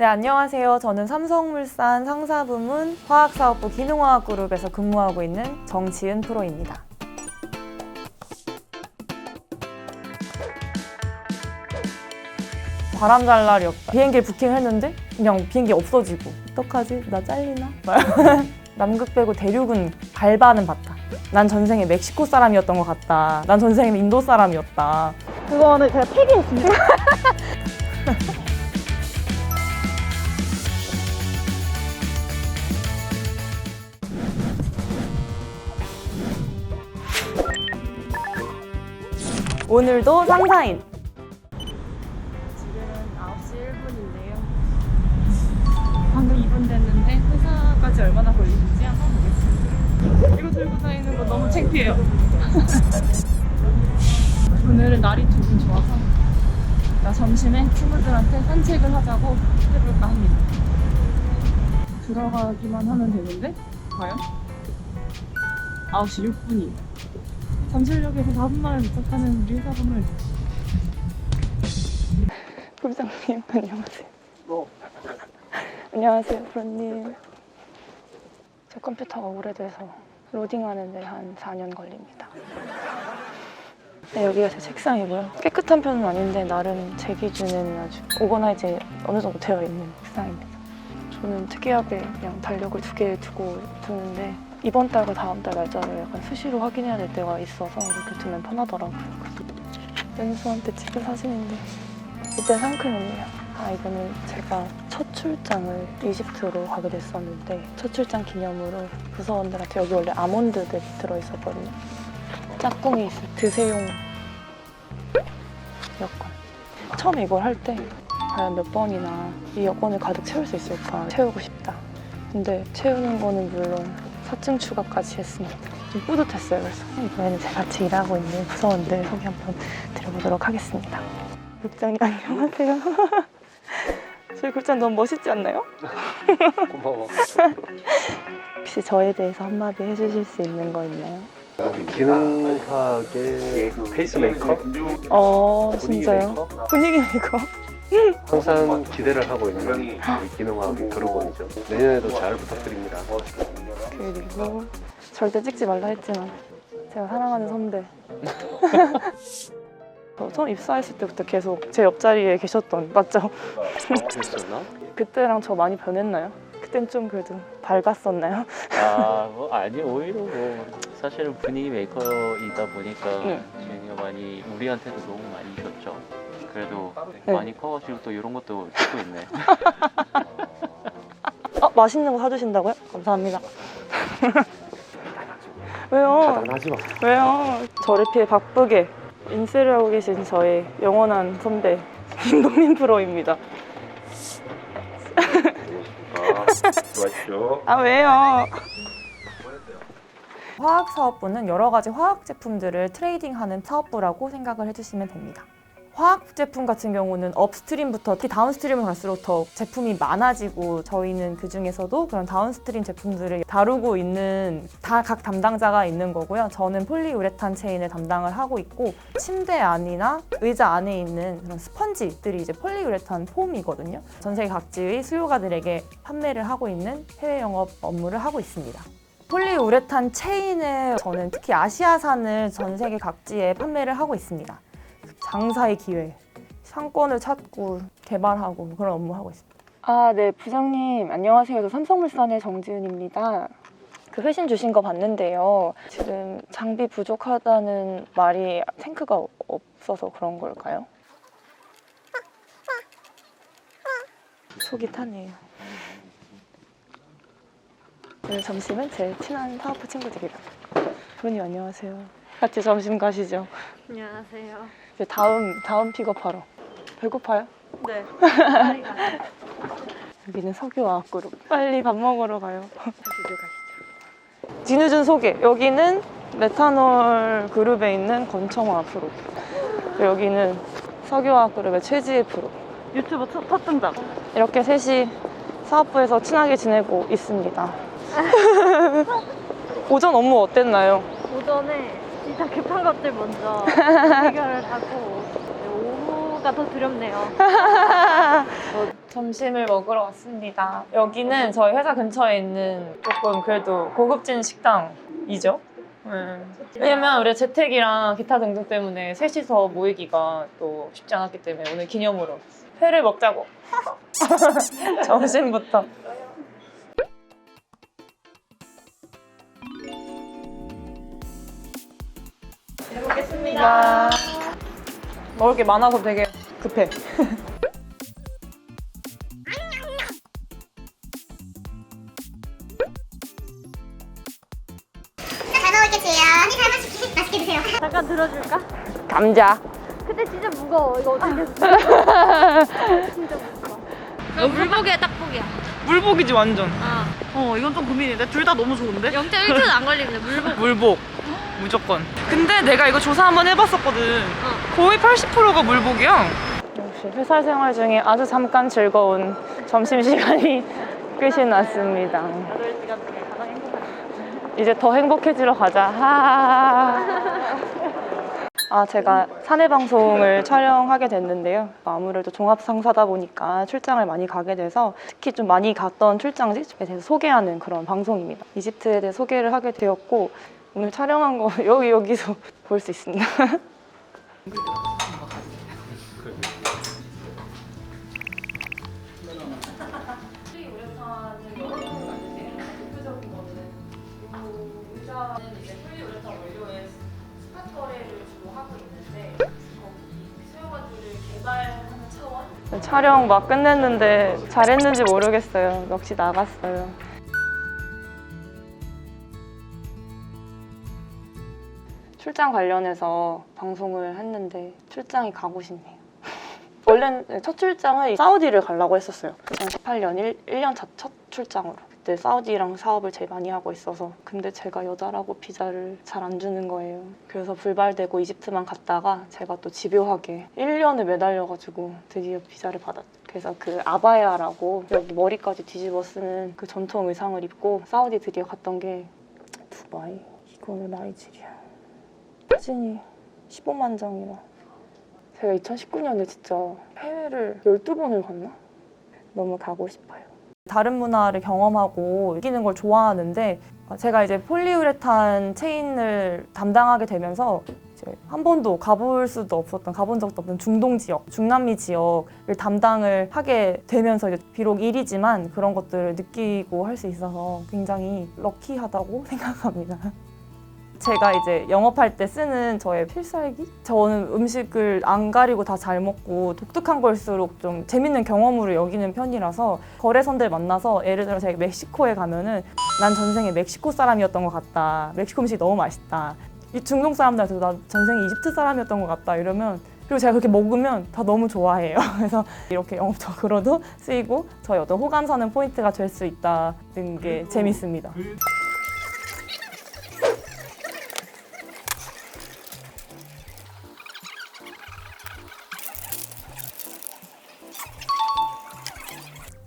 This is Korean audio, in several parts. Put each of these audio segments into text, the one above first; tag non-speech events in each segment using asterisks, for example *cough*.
네, 안녕하세요. 저는 삼성물산 상사부문 화학사업부 기능화학그룹에서 근무하고 있는 정지은 프로입니다. 바람 잘 날이 없다. 비행기 부킹했는데 그냥 비행기 없어지고 어떡하지? 나 잘리나? *laughs* 남극 빼고 대륙은 발바는 봤다. 난 전생에 멕시코 사람이었던 것 같다. 난 전생에 인도 사람이었다. 그거는 제가 폐기했습니다. *laughs* 오늘도 상사인. 지금은 9시 1분인데요. 방금 2분 됐는데 회사까지 얼마나 걸리는지 한번 보겠습니다. 이거 들고 다니는 거 너무 창피해요. *laughs* 오늘은 날이 조금 좋아서 나 점심에 친구들한테 산책을 하자고 해볼까 합니다. 들어가기만 하면 되는데 과연? 9시 6분이 잠실역에서 4분만에 도착하는 우리 회사분을 부장님 안녕하세요. 안녕하세요, 프로님. 제 컴퓨터가 오래돼서 로딩하는데 한 4년 걸립니다. 네, 여기가 제 책상이고요. 깨끗한 편은 아닌데 나름 제 기준에는 아주 오거나이즈 어느 정도 되어 있는 책상입니다. 저는 특이하게 그냥 달력을 두 개 두고 두는데 이번 달과 다음 달 날짜를 약간 수시로 확인해야 될 때가 있어서 이렇게 두면 편하더라고요. 연수한테 찍은 사진인데 이때 상큼했네요. 아 이거는 제가 첫 출장을 이집트로 가게 됐었는데 첫 출장 기념으로 부서원들한테 여기 원래 아몬드들이 들어있었거든요. 짝꿍이 있을 드세용 여권. 처음에 이걸 할 때 과연 몇 번이나 이 여권을 가득 채울 수 있을까 채우고 싶다. 근데 채우는 거는 물론 사증 추가까지 했습니다. 좀 뿌듯했어요. 그래서 이번에는 제가 같이 일하고 있는 부서원들 소개 한번 드려보도록 하겠습니다. 국장님 안녕하세요. *laughs* 저희 국장 너무 멋있지 않나요? 고마워. *laughs* 혹시 저에 대해서 한마디 해주실 수 있는 거 있나요? 기능학의 페이스메이커? 어 진짜요? 분위기 메이커. *laughs* 항상 기대를 하고 있는 우리 기능학 그룹원이죠. 내년에도 잘 부탁드립니다. 그리고 절대 찍지 말라 했지만 제가 사랑하는 선배. *laughs* 저 처음 입사했을 때부터 계속 제 옆자리에 계셨던 맞죠? 그랬었나? *laughs* 그때랑 저 많이 변했나요? 그땐 좀 그래도 밝았었나요? 아, *laughs* 뭐 아니 오히려 뭐 사실은 분위기 메이커이다 보니까 네. 지은이가 많이 우리한테도 도움 많이 줬죠. 그래도 네. 많이 커가지고 또 이런 것도 듣고 있네. 어 맛있는 거 사주신다고요? 감사합니다. *laughs* 왜요? 자단하지 마. 왜요? 저를 피해 바쁘게 인쇄를 하고 계신 저의 영원한 선배 *laughs* 김동민 프로입니다. 아. 아 왜요? 화학 사업부는 여러 가지 화학 제품들을 트레이딩하는 사업부라고 생각을 해주시면 됩니다. 화학 제품 같은 경우는 업스트림부터 특히 다운스트림을 갈수록 더 제품이 많아지고 저희는 그 중에서도 그런 다운스트림 제품들을 다루고 있는 다 각 담당자가 있는 거고요. 저는 폴리우레탄 체인을 담당을 하고 있고 침대 안이나 의자 안에 있는 그런 스펀지들이 이제 폴리우레탄 폼이거든요. 전 세계 각지의 수요가들에게 판매를 하고 있는 해외 영업 업무를 하고 있습니다. 폴리우레탄 체인을 저는 특히 아시아산을 전 세계 각지에 판매를 하고 있습니다. 장사의 기회, 상권을 찾고 개발하고 그런 업무 하고 있습니다. 아, 네, 부장님 안녕하세요. 저 삼성물산의 정지은입니다. 그 회신 주신 거 봤는데요. 지금 장비 부족하다는 말이 탱크가 없어서 그런 걸까요? 속이 타네요. 오늘 점심은 제 친한 사업부 친구들이랑. 부모님 안녕하세요. 같이 점심 가시죠. 안녕하세요. 이제 다음 다음 픽업하러. 배고파요? 네. 빨리 가요. *laughs* 여기는 석유화학 그룹. 빨리 밥 먹으러 가요. 뒤늦은 소개. 여기는 메탄올 그룹에 있는 권청화 프로. 여기는 석유화학 그룹의 최지혜 프로. 유튜브 첫, 첫 등장. 이렇게 셋이 사업부에서 친하게 지내고 있습니다. *laughs* 오전 업무 어땠나요? 오전에 진짜 급한 것들 먼저 *laughs* 해결을 하고 네, 오후가 더 두렵네요. 어, 점심을 먹으러 왔습니다. 여기는 저희 회사 근처에 있는 조금 그래도 고급진 식당이죠. 네. 왜냐면 우리 재택이랑 기타 등등 때문에 셋이서 모이기가 또 쉽지 않았기 때문에 오늘 기념으로 회를 먹자고. *laughs* 점심부터. 해보겠습니다. 먹을 게 많아서 되게 급해. 잘 먹을게요. 한입 한 번씩 맛있게 드세요. 잠깐 들어줄까? 감자. 근데 진짜 무거워. 이거 어떻게 *laughs* 진짜 무거워. 물복이야 딱복이야. 물복이지 완전. 아. 어 이건 좀 고민인데 둘 다 너무 좋은데? 0.1초는 안 걸리는데 물복. 물복 무조건. 근데 내가 이거 조사 한번 해봤었거든. 거의 80%가 물복이야. 역시 회사 생활 중에 아주 잠깐 즐거운 점심시간이 *laughs* 끝이 났습니다. 이제 더 행복해지러 가자. 하. *laughs* 아, 제가 사내 방송을 촬영하게 됐는데요. 아무래도 종합 상사다 보니까 출장을 많이 가게 돼서 특히 좀 많이 갔던 출장지에 대해서 소개하는 그런 방송입니다. 이집트에 대해 소개를 하게 되었고 오늘 촬영한 거 *laughs* 여기 여기서 *laughs* 볼 수 있습니다. *laughs* 촬영 막 끝냈는데 잘했는지 모르겠어요. 역시 나갔어요. 출장 관련해서 방송을 했는데 출장이 가고 싶네요. *laughs* 원래는 첫 출장을 사우디를 가려고 했었어요. 2018년 1, 1년 차 첫 출장으로. 그때 사우디랑 사업을 제일 많이 하고 있어서 근데 제가 여자라고 비자를 잘 안 주는 거예요. 그래서 불발되고 이집트만 갔다가 제가 또 집요하게 1년을 매달려가지고 드디어 비자를 받았죠. 그래서 그 아바야라고 여기 머리까지 뒤집어 쓰는 그 전통 의상을 입고 사우디 드디어 갔던 게 두바이 이거는 나이지리아 사진이 15만 장이라 제가 2019년에 진짜 해외를 12번을 갔나? 너무 가고 싶어요. 다른 문화를 경험하고 이기는 걸 좋아하는데 제가 이제 폴리우레탄 체인을 담당하게 되면서 한 번도 가볼 수도 없었던 가본 적도 없는 중동 지역, 중남미 지역을 담당을 하게 되면서 이제 비록 일이지만 그런 것들을 느끼고 할 수 있어서 굉장히 럭키하다고 *laughs* 생각합니다. 제가 이제 영업할 때 쓰는 저의 필살기? 저는 음식을 안 가리고 다 잘 먹고 독특한 걸수록 좀 재밌는 경험으로 여기는 편이라서 거래선들 만나서 예를 들어 제가 멕시코에 가면은 난 전생에 멕시코 사람이었던 것 같다. 멕시코 음식이 너무 맛있다. 이 중동 사람들한테도 나 전생에 이집트 사람이었던 것 같다 이러면 그리고 제가 그렇게 먹으면 다 너무 좋아해요. *laughs* 그래서 이렇게 영업적으로도 쓰이고 저희 어떤 호감 사는 포인트가 될 수 있다는 게 재밌습니다.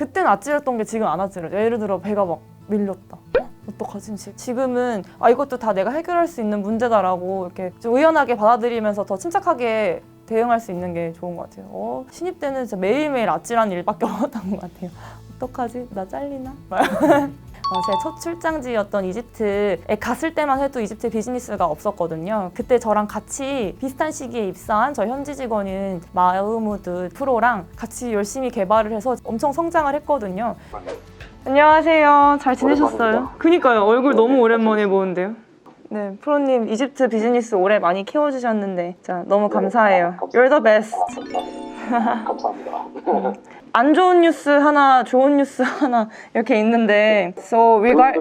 그때는 아찔했던 게 지금 안 아찔해요. 예를 들어 배가 막 밀렸다. 어? 어떡하지? 지- 지금은 아 이것도 다 내가 해결할 수 있는 문제다라고 이렇게 좀 의연하게 받아들이면서 더 침착하게 대응할 수 있는 게 좋은 것 같아요. 어, 신입 때는 진짜 매일매일 아찔한 일밖에 *laughs* 없었던 것 같아요. 어떡하지? 나 잘리나? *laughs* 어, 제첫 출장지였던 이집트에 갔을 때만 해도 이집트 비즈니스가 없었거든요. 그때 저랑 같이 비슷한 시기에 입사한 저 현지 직원인 마흐무드 프로랑 같이 열심히 개발을 해서 엄청 성장을 했거든요. 안녕하세요. 잘 지내셨어요? 그니까요. 얼굴 너무 오랜만에 보는데요. 네, 프로님 이집트 비즈니스 오래 많이 키워주셨는데 진짜 너무 감사해요. You're the best. 감사합니다. *laughs* *laughs* 안 좋은 뉴스 하나, 좋은 뉴스 하나 이렇게 있는데 So we got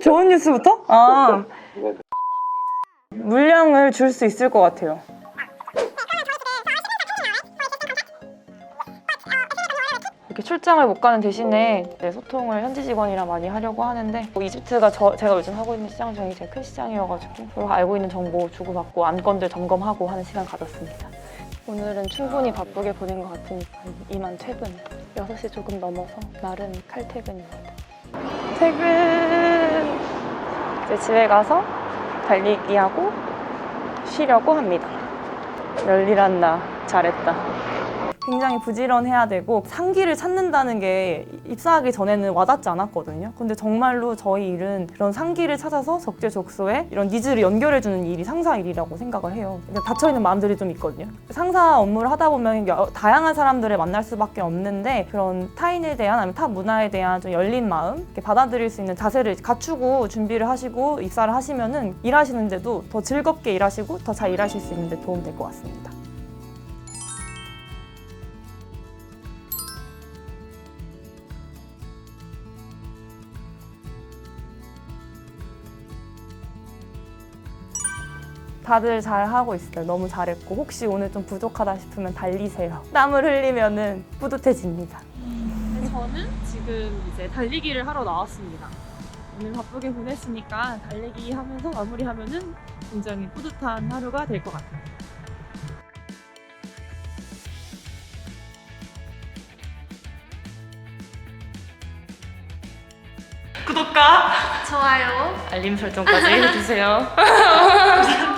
좋은 뉴스부터? 아 *laughs* 물량을 줄 수 있을 것 같아요. 이렇게 출장을 못 가는 대신에 네, 소통을 현지 직원이랑 많이 하려고 하는데 뭐 이집트가 저, 제가 요즘 하고 있는 시장 중에 제일 큰 시장이어가지고 서로 알고 있는 정보 주고받고 안건들 점검하고 하는 시간 가졌습니다. 오늘은 충분히 바쁘게 보낸 것 같으니까 이만 퇴근. 6시 조금 넘어서 나름 칼퇴근입니다. 퇴근! 이제 집에 가서 달리기 하고 쉬려고 합니다. 열일한 나 잘했다. 굉장히 부지런해야 되고 상기를 찾는다는 게 입사하기 전에는 와닿지 않았거든요. 근데 정말로 저희 일은 이런 상기를 찾아서 적재적소에 이런 니즈를 연결해 주는 일이 상사 일이라고 생각을 해요. 근데 닫혀 있는 마음들이 좀 있거든요. 상사 업무를 하다 보면 여- 다양한 사람들을 만날 수밖에 없는데 그런 타인에 대한 아니면 타 문화에 대한 좀 열린 마음, 이렇게 받아들일 수 있는 자세를 갖추고 준비를 하시고 입사를 하시면은 일하시는데도 더 즐겁게 일하시고 더 잘 일하실 수 있는데 도움 될 것 같습니다. 다들 잘 하고 있어요. 너무 잘했고 혹시 오늘 좀 부족하다 싶으면 달리세요. 땀을 흘리면은 뿌듯해집니다. 저는 지금 이제 달리기를 하러 나왔습니다. 오늘 바쁘게 보냈으니까 달리기 하면서 마무리하면은 굉장히 뿌듯한 하루가 될 것 같아요. 구독과 좋아요. 알림 설정까지 해주세요. *laughs*